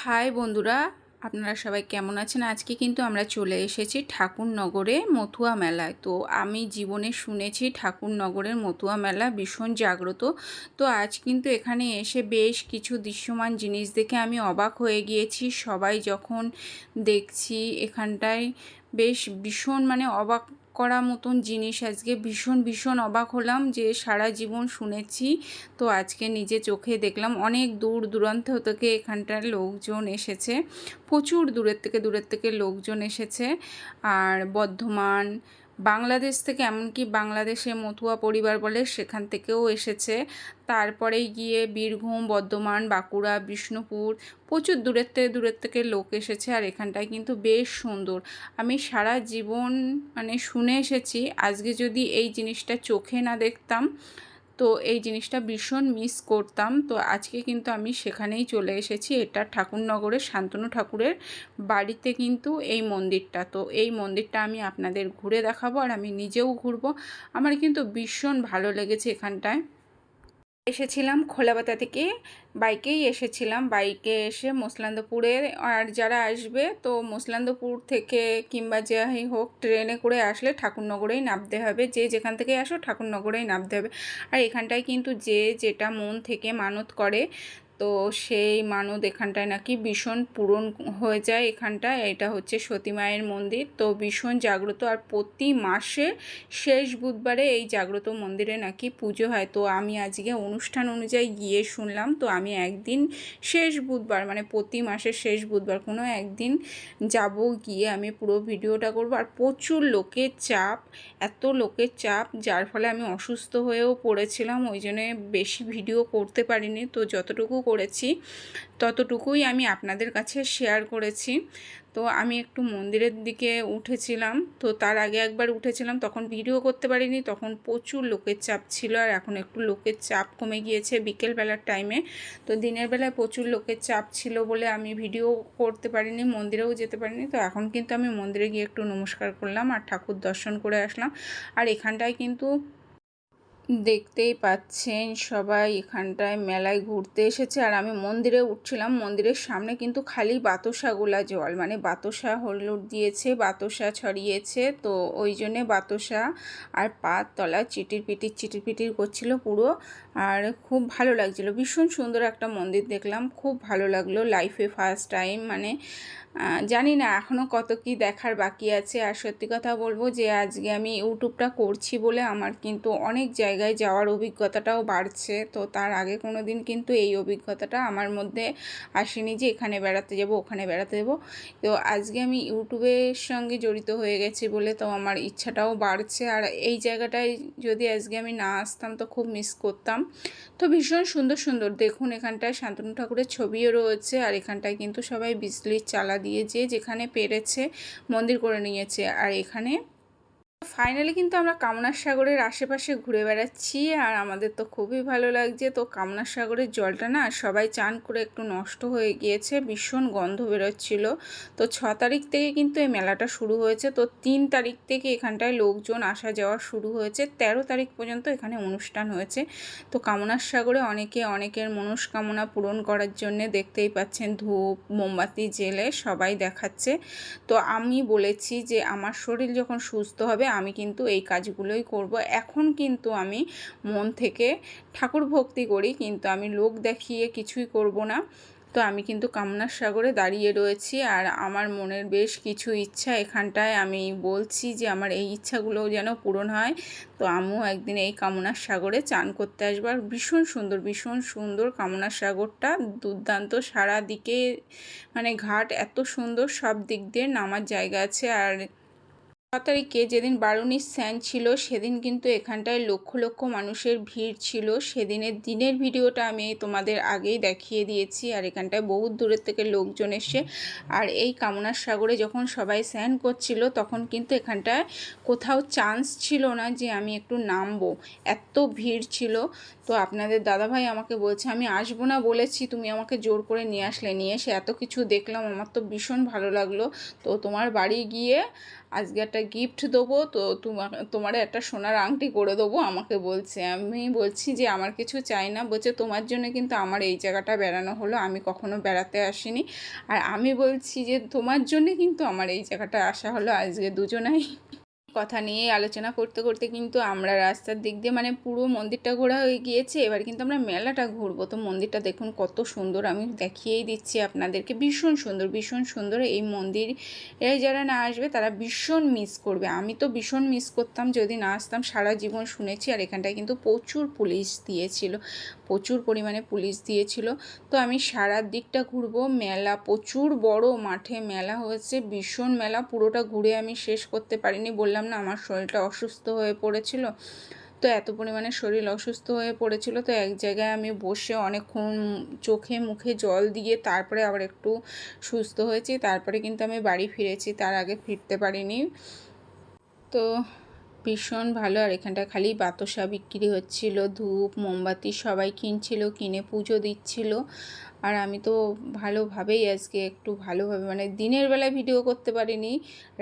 High বন্ধুরা, আপনারা সবাই কেমন আছেন? আজকে কিন্তু আমরা চলে এসেছি ঠাকুরনগরে মতুয়া মেলায়। তো আমি জীবনে শুনেছি ঠাকুরনগরের মতুয়া মেলা ভীষণ জাগ্রত। তো আজ কিন্তু এখানে এসে বেশ কিছু দৃশ্যমান জিনিস দেখে আমি অবাক হয়ে গিয়েছি। সবাই যখন দেখছি এখানটায় বেশ ভীষণ মানে অবাক করা মতন জিনিস। আজকে ভীষণ ভীষণ অবাক হলাম যে সারা জীবন শুনেছি। তো আজকে নিজে চোখে দেখলাম অনেক দূর দূরান্ত থেকে এখানটার লোকজন এসেছে। প্রচুর দূরের থেকে দূরের থেকে লোকজন এসেছে। আর বর্ধমান বাংলাদেশ থেকে এমনকি বাংলাদেশে মতুয়া পরিবার বলে সেখান থেকেও এসেছে। তারপরে গিয়ে বীরভূম, বর্ধমান, বাঁকুড়া, বিষ্ণুপুর, প্রচুর দূরের থেকে দূরের থেকে লোক এসেছে আর এখানটায় কিন্তু বেশ সুন্দর। আমি সারা জীবন মানে শুনে এসেছি। আজকে যদি এই জিনিসটা চোখে না দেখতাম তো এই জিনিসটা ভীষণ মিস করতাম। তো আজকে কিন্তু আমি সেখানেই চলে এসেছি। এটা ঠাকুরনগরের শান্তনু ঠাকুরের বাড়িতে কিন্তু এই মন্দিরটা। তো এই মন্দিরটা আমি আপনাদের ঘুরে দেখাবো আর আমি নিজেও ঘুরবো। আমার কিন্তু ভীষণ ভালো লেগেছে এখানটায়। এসেছিলাম খোলাবাতা থেকে। বাইকেই এসেছিলাম। বাইকে এসে মোসলান্দপুরে আর যারা আসবে, তো মোসলান্দপুর থেকে কিংবা যাই হোক ট্রেনে করে আসলে ঠাকুরনগরেই নামতে হবে। যে যেখান থেকে আসো ঠাকুরনগরেই নামতে হবে। আর এখানটায় কিন্তু যে যেটা মন থেকে মানত করে তো সেই মানদ এখানটায় নাকি ভীষণ পূরণ হয়ে যায় এখানটায়। এটা হচ্ছে সতী মায়ের মন্দির। তো ভীষণ জাগ্রত। আর প্রতি মাসে শেষ বুধবারে এই জাগ্রত মন্দিরে নাকি পুজো হয়। তো আমি আজকে অনুষ্ঠান অনুযায়ী গিয়ে শুনলাম। তো আমি একদিন শেষ বুধবার মানে প্রতি মাসের শেষ বুধবার কোনো একদিন যাব গিয়ে আমি পুরো ভিডিওটা করব। আর প্রচুর লোকের চাপ, এত লোকের চাপ, যার ফলে আমি অসুস্থ হয়েও পড়েছিলাম। ওই জন্যে বেশি ভিডিও করতে পারিনি। তো যতটুকু করেছি, ততটুকুই আমি আপনাদের কাছে শেয়ার করেছি। তো আমি একটু মন্দিরের দিকে উঠেছিলাম, তো তার আগে একবার উঠেছিলাম, তখন ভিডিও করতে পারিনি, তখন প্রচুর লোকের চাপ ছিল আর এখন একটু লোকের চাপ কমে গিয়েছে বিকেলবেলার টাইমে তো দিনের বেলায় প্রচুর লোকের চাপ ছিল বলে আমি ভিডিও করতে পারিনি, মন্দিরেও যেতে পারিনি, তো এখন কিন্তু আমি মন্দিরে গিয়ে একটু নমস্কার করলাম আর ঠাকুর দর্শন করে আসলাম। আর এখানটায় কিন্তু দেখতেই পাচ্ছেন সবাই এখানটায় মেলায় ঘুরতে এসেছে। আর আমি মন্দিরে উঠছিলাম। মন্দিরের সামনে কিন্তু খালি বাতাসাগোলা জল। মানে বাতাসা হলুদ দিয়েছে, বাতাসা ছড়িয়েছে। তো ওই জন্যে বাতাসা আর পাত তলা চিটির পিটির চিটির পিটির করছিল পুরো। আর খুব ভালো লাগছিল। ভীষণ সুন্দর একটা মন্দির দেখলাম। খুব ভালো লাগল। লাইফে ফার্স্ট টাইম মানে জানি না এখনও কত কি দেখার বাকি আছে। আর সত্যি কথা বলব যে, আজকে আমি ইউটিউবটা করছি বলে আমার কিন্তু অনেক জায়গায় যাওয়ার অভিজ্ঞতাটাও বাড়ছে। তো তার আগে কোনো দিন কিন্তু এই অভিজ্ঞতাটা আমার মধ্যে আসেনি যে, এখানে বেড়াতে যাব, ওখানে বেড়াতে যাব। তো আজকে আমি ইউটিউবের সঙ্গে জড়িত হয়ে গেছি বলে তো আমার ইচ্ছাটাও বাড়ছে। আর এই জায়গাটায় যদি আজকে আমি না আসতাম তো খুব মিস করতাম। তো ভীষণ সুন্দর সুন্দর দেখুন এখানটায় শান্তনু ঠাকুরের ছবিও রয়েছে। আর এখানটায় কিন্তু সবাই বিজলির চালা দিয়ে যে যেখানে পেরেছে মন্দির করে নিয়েছে। আর এখানে ফাইনালি কিন্তু আমরা কামনার সাগরের আশেপাশে ঘুরে বেড়াচ্ছি আর আমাদের তো খুবই ভালো লাগছে। তো কামনার সাগরের জলটা না সবাই চান করে একটু নষ্ট হয়ে গিয়েছে, ভীষণ গন্ধ বেরোচ্ছিল। তো ছ তারিখ থেকে কিন্তু এই মেলাটা শুরু হয়েছে। তো তিন তারিখ থেকে এখানটায় লোকজন আসা যাওয়া শুরু হয়েছে। ১৩ তারিখ পর্যন্ত এখানে অনুষ্ঠান হয়েছে। তো কামনার সাগরে অনেকে অনেকের মনস্কামনা পূরণ করার জন্যে দেখতেই পাচ্ছেন ধূপ, মোমবাতি, জেলে সবাই দেখাচ্ছে। তো আমি বলেছি যে আমার শরীর যখন সুস্থ হবে আমি কিন্তু এই কাজগুলোই করব। এখন কিন্তু আমি মন থেকে ঠাকুর ভক্তি করি, কিন্তু আমি লোক দেখিয়ে কিছুই করব না। তো আমি কিন্তু কামনার সাগরে দাঁড়িয়ে রয়েছি আর আমার মনের বেশ কিছু ইচ্ছা এখানটায় আমি বলছি যে আমার এই ইচ্ছাগুলো যেন পূরণ হয়। তো আমিও একদিন এই কামনার সাগরে চান করতে আসবার ভীষণ সুন্দর ভীষণ সুন্দর কামনার সাগরটা। দুর্দান্ত সারা দিকে মানে ঘাট এত সুন্দর, সব দিক দিয়ে নামার জায়গা আছে আর তারিখে যেদিন বারুণীর স্যান ছিল, সেদিন কিন্তু এখানটায় লক্ষ লক্ষ মানুষের ভিড় ছিল। সেদিনের দিনের ভিডিওটা আমি তোমাদের আগেই দেখিয়ে দিয়েছি, আর এখানটায় বহুত দূরের থেকে লোকজন এসে, আর এই কামনার সাগরে যখন সবাই স্যান করছিল, তখন কিন্তু এখানটায় কোথাও চান্স ছিল না যে আমি একটু নামবো। এত ভিড় ছিল। তো আপনাদের দাদাভাই আমাকে বলছে, আমি আসব না বলেছি, তুমি আমাকে জোর করে নিয়ে আসলে। নিয়ে এসে এত কিছু দেখলাম, আমার তো ভীষণ ভালো লাগল। তো তোমার বাড়ি গিয়ে আজকে একটা গিফট দেবো, তো তোমার তোমার একটা সোনার আংটি করে দেবো, আমাকে বলছে। আমি বলছি যে, আমার কিছু চাই না। বলছে, তোমার জন্য কিন্তু আমার এই জায়গাটা বেড়ানো হলো, আমি কখনো বেড়াতে আসিনি। আর আমি বলছি যে, তোমার জন্যে কিন্তু আমার এই জায়গাটা আসা হলো, আজকে দুজনাই। কথা নিয়ে আলোচনা করতে করতে কিন্তু আমরা রাস্তার দিক দিয়ে মানে পুরো মন্দিরটা ঘোরা হয়ে গিয়েছে। এবার কিন্তু আমরা মেলাটা ঘুরবো। তো মন্দিরটা দেখুন কত সুন্দর। আমি দেখিয়েই দিচ্ছি আপনাদেরকে। ভীষণ সুন্দর ভীষণ সুন্দর এই মন্দির যারা না আসবে তারা ভীষণ মিস করবে। আমি তো ভীষণ মিস করতাম যদি না আসতাম। সারা জীবন শুনেছি আর এখানটায় কিন্তু প্রচুর পুলিশ দিয়েছিল। প্রচুর পরিমাণে পুলিশ দিয়েছিল। তো আমি সারার দিকটা ঘুরবো। মেলা প্রচুর বড় মাঠে মেলা হয়েছে। ভীষণ মেলা। পুরোটা ঘুরে আমি শেষ করতে পারিনি বললাম না, আমার শরীরটা অসুস্থ হয়ে পড়েছিল। তো এত পরিমাণে শরীর অসুস্থ হয়ে পড়েছিল, তো এক জায়গায় আমি বসে অনেকক্ষণ চোখে মুখে জল দিয়ে তারপরে আবার একটু সুস্থ হয়েছি। তারপরে কিন্তু আমি বাড়ি ফিরেছি, তার আগে ফিরতে পারিনি। তো ভীষণ ভালো, আর এখানটা খালি বাতাসা বিক্রি হচ্ছিল, ধূপ, মোমবাতি সবাই কিনছিল, কিনে পুজো দিচ্ছিল। আর আমি তো ভালোভাবেই আজকে একটু ভালোভাবে মানে দিনের বেলায় ভিডিও করতে পারিনি,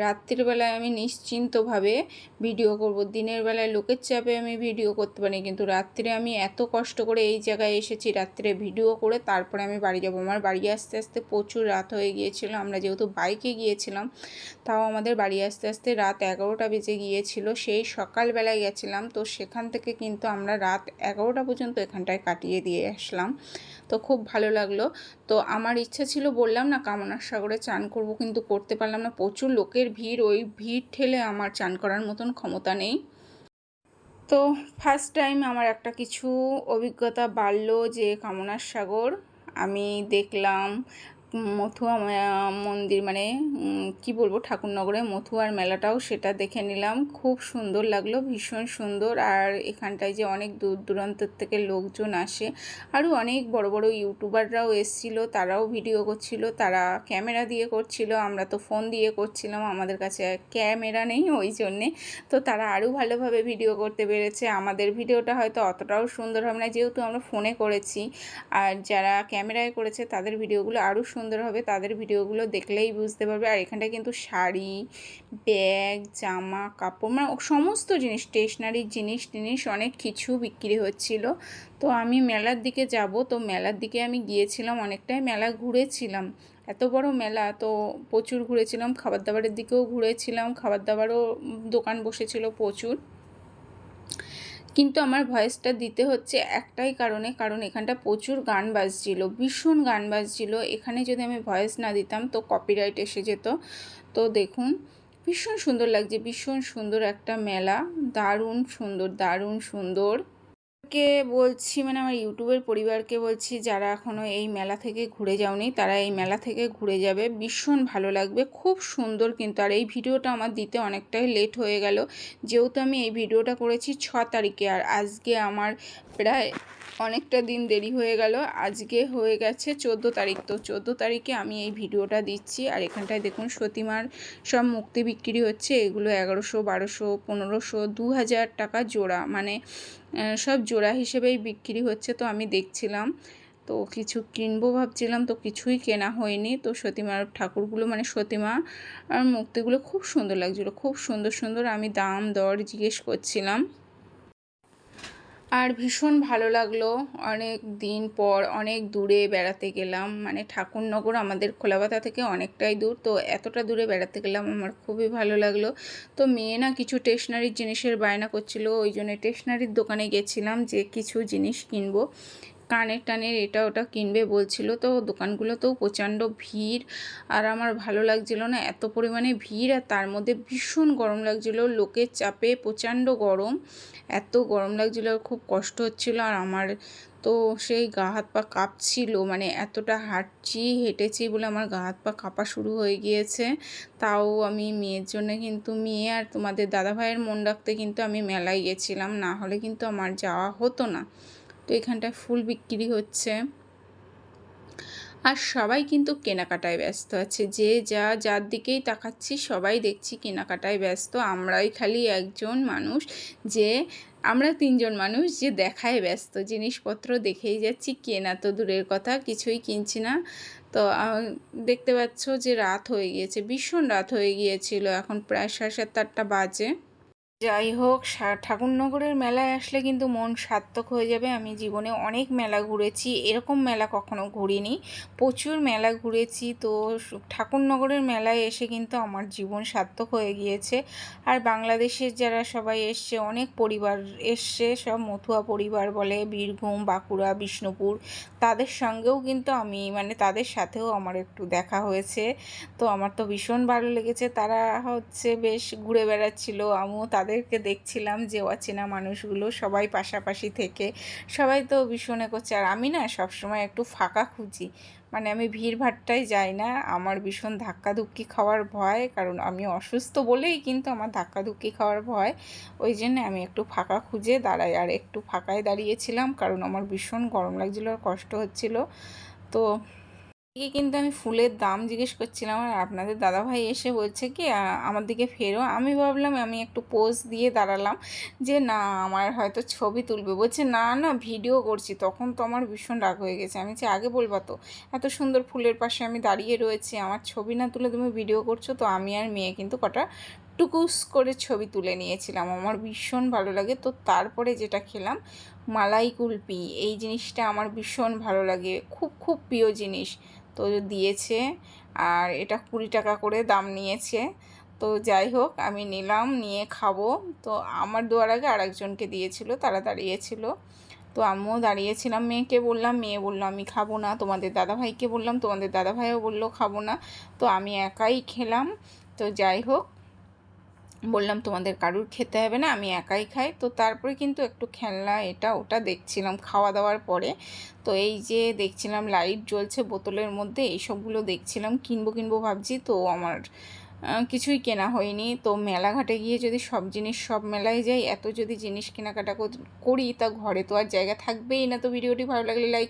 রাত্রির বেলায় আমি নিশ্চিন্তভাবে ভিডিও করব। দিনের বেলায় লোকের চাপে আমি ভিডিও করতে পারি কিন্তু রাত্রে আমি এত কষ্ট করে এই জায়গায় এসেছি, রাত্রে ভিডিও করে তারপরে আমি বাড়ি যাব। আমার বাড়ি আসতে আসতে প্রচুর রাত হয়ে গিয়েছিল, আমরা যেহেতু বাইকে গিয়েছিলাম, তাও আমাদের বাড়ি আসতে আসতে রাত এগারোটা বেজে গিয়েছিল, সেই সকালবেলায় গেছিলাম, তো সেখান থেকে কিন্তু আমরা রাত এগারোটা পর্যন্ত এখানটায় কাটিয়ে দিয়ে আসলাম। তো খুব ভালো লাগল। তো আমার ইচ্ছা ছিল বললাম না কামনার সাগরে চান করব কিন্তু করতে পারলাম না। প্রচুর লোকের ভিড়, ওই ভিড় ঠেলে আমার চান করার মতন ক্ষমতা নেই। তো ফার্স্ট টাইম আমার একটা কিছু অভিজ্ঞতা বাড়লো যে কামনার সাগর। আমি দেখলাম মথুয়া মন্দির মানে কি বলব ঠাকুরনগরে মথুয়ার মেলাটাও সেটা দেখে নিলাম। খুব সুন্দর লাগল, ভীষণ সুন্দর। আর এখানটায় যে অনেক দূর দূরান্তর থেকে লোকজন আসে, আরও অনেক বড় বড় ইউটিউবাররাও এসছিল, তারাও ভিডিও করছিল, তারা ক্যামেরা দিয়ে করছিল, আমরা তো ফোন দিয়ে করছিলাম, আমাদের কাছে ক্যামেরা নেই ওই জন্যে। তো তারা আরও ভালোভাবে ভিডিও করতে পেরেছে। আমাদের ভিডিওটা হয়তো অতটাও সুন্দর হবে না, যেহেতু আমরা ফোনে করেছি। আর যারা ক্যামেরায় করেছে, তাদের ভিডিওগুলো আরও সুন্দর হবে, তাদের ভিডিওগুলো দেখলেই বুঝতে পারবে। আর এখানটা কিন্তু শাড়ি, ব্যাগ, জামা, কাপড় মানে সমস্ত জিনিস স্টেশনারি জিনিস টিনিস অনেক কিছু বিক্রি হচ্ছিল। তো আমি মেলার দিকে যাব, তো মেলার দিকে আমি গিয়েছিলাম, অনেকটাই মেলা ঘুরেছিলাম। এত বড় মেলা, তো প্রচুর ঘুরেছিলাম খাবার দাবারের দিকেও ঘুরেছিলাম খাবার দাবারও দোকান বসেছিল প্রচুর। কিন্তু আমার ভয়েসটা দিতে হচ্ছে একটাই কারণে, কারণ এখানটা প্রচুর গান বাজছিল, ভীষণ গান বাজছিল। এখানে যদি আমি ভয়েস না দিতাম তো কপিরাইট এসে যেত। তো দেখুন, ভীষণ সুন্দর লাগছে, ভীষণ সুন্দর একটা মেলা, দারুণ সুন্দর দারুণ সুন্দর। কে বলছি মানে আমার ইউটিউবের পরিবারকে বলছি, যারা এখনও এই মেলা থেকে ঘুরে যাওনি, তারা এই মেলা থেকে ঘুরে যাবে। ভীষণ ভালো লাগবে, খুব সুন্দর কিন্তু। আর এই ভিডিওটা আমার দিতে অনেকটাই লেট হয়ে গেল। যেহেতু আমি এই ভিডিওটা করেছি ছ তারিখে, আর আজকে আমার প্রায় অনেকটা দিন দেরি হয়ে গেল। আজকে হয়ে গেছে চোদ্দ তারিখ। তো চোদ্দ তারিখে আমি এই ভিডিওটা দিচ্ছি। আর এখানটায় দেখুন সতীমার সব মুক্তি বিক্রি হচ্ছে। এগুলো এগারোশো, বারোশো, পনেরোশো, দু হাজার টাকা জোড়া। মানে সব জোড়া হিসেবেই বিক্রি হচ্ছে তো আমি দেখছিলাম। তো কিছু কিনবো ভাবছিলাম তো কিছুই কেনা হয়নি। তো সতীমার ঠাকুরগুলো মানে সতীমা আর মূর্তিগুলো খুব সুন্দর লাগছিল। খুব সুন্দর সুন্দর আমি দাম দর জিজ্ঞেস করছিলাম। আর ভীষণ ভালো লাগল। অনেক দিন পর অনেক দূরে বেড়াতে গেলাম। মানে ঠাকুরনগর আমাদের খোলাবাতা থেকে অনেকটাই দূর। তো এতটা দূরে বেড়াতে গেলাম আমার খুবই ভালো লাগল। তো মেয়ে না কিছু টেশনারির জিনিসের বায়না করছিল। ওই জন্য টেশনারির দোকানে গেছিলাম যে কিছু জিনিস কিনবো। কানের টানের এটা ওটা কিনবে বলছিল। তো দোকানগুলোতেও প্রচণ্ড ভিড়। আর আমার ভালো লাগছিল না এত পরিমাণে ভিড়। আর তার মধ্যে ভীষণ গরম লাগছিল। লোকের চাপে প্রচণ্ড গরম। এত গরম লাগছিল, খুব কষ্ট হচ্ছিল আর আমার তো সেই গা হাত পা কাঁপছিল। মানে এতটা হাঁটছি, হেঁটেছি বলে আমার গা হাত পা কাঁপা শুরু হয়ে গিয়েছে। তাও আমি মেয়ের জন্য কিন্তু মেয়ে আর তোমাদের দাদাভাইয়ের মন রাখতে কিন্তু আমি মেলায় গেছিলাম। না হলে কিন্তু আমার যাওয়া হতো না। তো এখানটায় ফুল বিক্রি হচ্ছে। আর সবাই কিন্তু কেনাকাটায় ব্যস্ত আছে। যে যা, যার দিকেই তাকাচ্ছি, সবাই দেখছি কেনাকাটায় ব্যস্ত। আমরাই খালি একজন মানুষ যে, আমরা তিনজন মানুষ যে দেখায় ব্যস্ত। জিনিসপত্র দেখেই যাচ্ছি, কেনা তো দূরের কথা, কিছুই কিনছি না। তো দেখতে পাচ্ছ যে রাত হয়ে গিয়েছে, ভীষণ রাত হয়ে গিয়েছিল। এখন প্রায় সাড়ে সাতটা, আটটা বাজে। যাই হোক ঠাকুরনগরের মেলায় আসলে কিন্তু মন সার্থক হয়ে যাবে। আমি জীবনে অনেক মেলা ঘুরেছি, এরকম মেলা কখনো ঘুরিনি। প্রচুর মেলা ঘুরেছি, তো ঠাকুরনগরের মেলায় এসে কিন্তু আমার জীবন সার্থক হয়ে গিয়েছে। আর বাংলাদেশের যারা সবাই এসছে, অনেক পরিবার এসছে, সব মথুয়া পরিবার বলে, বীরভূম, বাঁকুড়া, বিষ্ণুপুর, তাদের সঙ্গেও কিন্তু আমি মানে তাদের সাথেও আমার একটু দেখা হয়েছে। তো আমার তো ভীষণ ভালো লেগেছে। তারা হচ্ছে বেশ ঘুরে বেড়াচ্ছিল, আমিও তাদেরকে দেখছিলাম যে অচেনা মানুষগুলো সবাই পাশাপাশি থেকে সবাই তো ভীষণ এ করছে আর আমি না সবসময় একটু ফাঁকা খুঁজি। মানে আমি ভিড় ভাট্টায় যাই না। আমার ভীষণ ধাক্কাধুক্কি খাওয়ার ভয়। কারণ আমি অসুস্থ বলেই কিন্তু আমার ধাক্কাধুক্কি খাওয়ার ভয়। ওই জন্য আমি একটু ফাঁকা খুঁজে দাঁড়াই। আর একটু ফাঁকায় দাঁড়িয়েছিলাম কারণ আমার ভীষণ গরম লাগছিল আর কষ্ট হচ্ছিল। তো এদিকে কিন্তু আমি ফুলের দাম জিজ্ঞেস করছিলাম, আর আপনাদের দাদাভাই এসে বলছে কি আমার দিকে ফেরো। আমি ভাবলাম, আমি একটু পোজ দিয়ে দাঁড়ালাম যে, না, আমার হয়তো ছবি তুলবে। বলছে, না না ভিডিও করছি। তখন তো আমার ভীষণ রাগ হয়ে গেছে। আমি যে, আগে বলবা তো, এত সুন্দর ফুলের পাশে আমি দাঁড়িয়ে রয়েছি, আমার ছবি না তুলে তুমি ভিডিও করছ, তো আমি আর মেয়ে কিন্তু কটা টুকুস করে ছবি তুলে নিয়েছিলাম। আমার ভীষণ ভালো লাগে। তো তারপরে যেটা খেলাম, মালাই কুলপি। এই জিনিসটা আমার ভীষণ ভালো লাগে। খুব খুব প্রিয় জিনিস। তো দিয়েছে আর এটা কুড়ি টাকা করে দাম নিয়েছে। তো যাই হোক, আমি নিলাম, নিয়ে খাব। তো আমার দেওয়ার আগে আরেকজনকে দিয়েছিল, তারা দাঁড়িয়েছিল। তো আমিও দাঁড়িয়েছিলাম মেয়েকে বললাম, মেয়ে বলল, আমি খাব না। তোমাদের দাদাভাইকে বললাম, তোমাদের দাদাভাইও বলল, খাব না। তো আমি একাই খেলাম। তো যাই হোক বললাম, তোমাদের কারুর খেতে হবে না, আমি একাই খাই। তো তারপরে কিন্তু একটু খেলনা, এটা, ওটা দেখছিলাম খাওয়া দাওয়ার পরে। তো এই যে দেখছিলাম লাইট জ্বলছে বোতলের মধ্যে এইসবগুলো দেখছিলাম, কিনবো কিনবো ভাবছি। তো আমার কিছুই কেনা হয়নি। তো মেলাঘাটে গিয়ে যদি সব জিনিস সব মেলায় যাই, এত যদি জিনিস কেনাকাটা করি তা ঘরে তো আর জায়গা থাকবেই না। তো ভিডিওটি ভালো লাগলে লাইক